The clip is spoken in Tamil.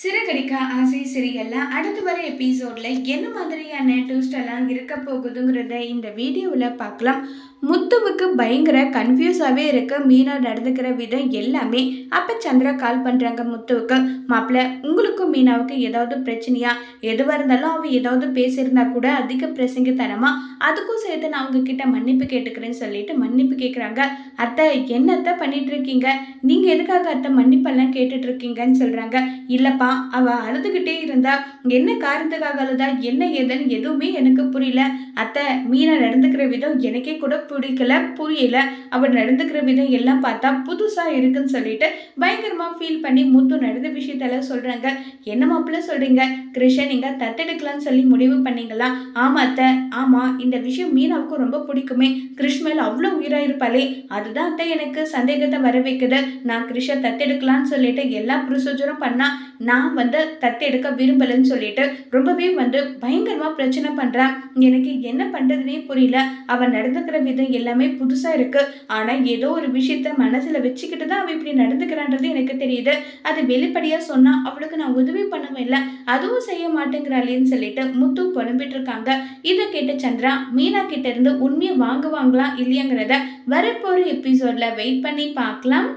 சிறகடிக்க ஆசை சிறியல்ல அடுத்து வர எபிசோடில் என்ன மாதிரியான ட்விஸ்ட் எல்லாம் இருக்க போகுதுங்கிறத இந்த வீடியோவில் பார்க்கலாம். முத்துவுக்கு பயங்கர கன்ஃபியூஸாகவே இருக்கு. மீனா நடந்துக்கிற விதம் எல்லாமே. அப்போ சந்திரா கால் பண்ணுறாங்க முத்துவுக்கு. மாப்பிள்ள உங்களுக்கும் மீனாவுக்கு ஏதாவது பிரச்சனையா? எதுவாக இருந்தாலும் அவள் ஏதாவது பேசியிருந்தா கூட அதிக பிரசங்கித்தனமா? அதுக்கும் சேர்த்து நான் உங்ககிட்ட மன்னிப்பு கேட்டுக்கிறேன்னு சொல்லிட்டு மன்னிப்பு கேட்குறாங்க அத்தை என்னத்தை பண்ணிட்டு இருக்கீங்க? நீங்கள் எதுக்காக அத்தை மன்னிப்பெல்லாம் கேட்டுட்டு இருக்கீங்கன்னு சொல்கிறாங்க இல்லைப்பா அவள் அழுதுகிட்டே இருந்தா என்ன காரணத்துக்காக அழுதா? என்ன ஏதுன்னு எதுவுமே எனக்கு புரியல. அத்தை மீனை நடந்துக்கிற விதம் எனக்கே கூட பிடிக்கல புரியல. அவள் நடந்துக்கிற விதம் எல்லாம் பார்த்தா புதுசாக இருக்குன்னு சொல்லிட்டு பயங்கரமாக ஃபீல் பண்ணி முத்து நடந்த விஷயத்தெல்லாம் சொல்கிறாங்க என்ன மாப்பிள்ள சொல்கிறீங்க கிருஷ்ணன் நீங்கள் தத்தெடுக்கலாம்னு சொல்லி முடிவு பண்ணீங்களா? ஆமாம் அத்தை. ஆமாம் இந்த விஷயம் மீனாவுக்கு ரொம்ப பிடிக்குமே. கிருஷ்ணல் அவ்வளோ உயிராக இருப்பாளே. அதுதான் அத்தை எனக்கு சந்தேகத்தை வர வைக்குது நான் கிருஷை தத்தெடுக்கலாம்னு சொல்லிட்டு எல்லா ப்ரொசீஜரும் பண்ணா நான் நான் வந்து தத்தெடுக்க விரும்பலைன்னு சொல்லிட்டு ரொம்பவே வந்து பயங்கரமாக பிரச்சனை பண்ணுறான் எனக்கு என்ன பண்ணுறதுனே புரியல. அவன் நடந்துக்கிற விதம் எல்லாமே புதுசாக இருக்குது ஆனால் ஏதோ ஒரு விஷயத்த மனசில் வச்சுக்கிட்டு தான் அவள் இப்படி நடந்துக்கிறான்றது எனக்கு தெரியுது. அது வெளிப்படையாக சொன்னால் அவளுக்கு நான் உதவி பண்ணவே இல்லை. அதுவும் செய்ய மாட்டேங்கிறாளேன்னு சொல்லிட்டு முத்து புலம்பிட்டு இருக்காங்க இதை கேட்ட சந்திரா மீனா கிட்ட இருந்து உண்மையை வாங்குவாங்களா இல்லையாங்கிறத வரப்போகிற எபிசோடில் வெயிட் பண்ணி பார்க்கலாம்.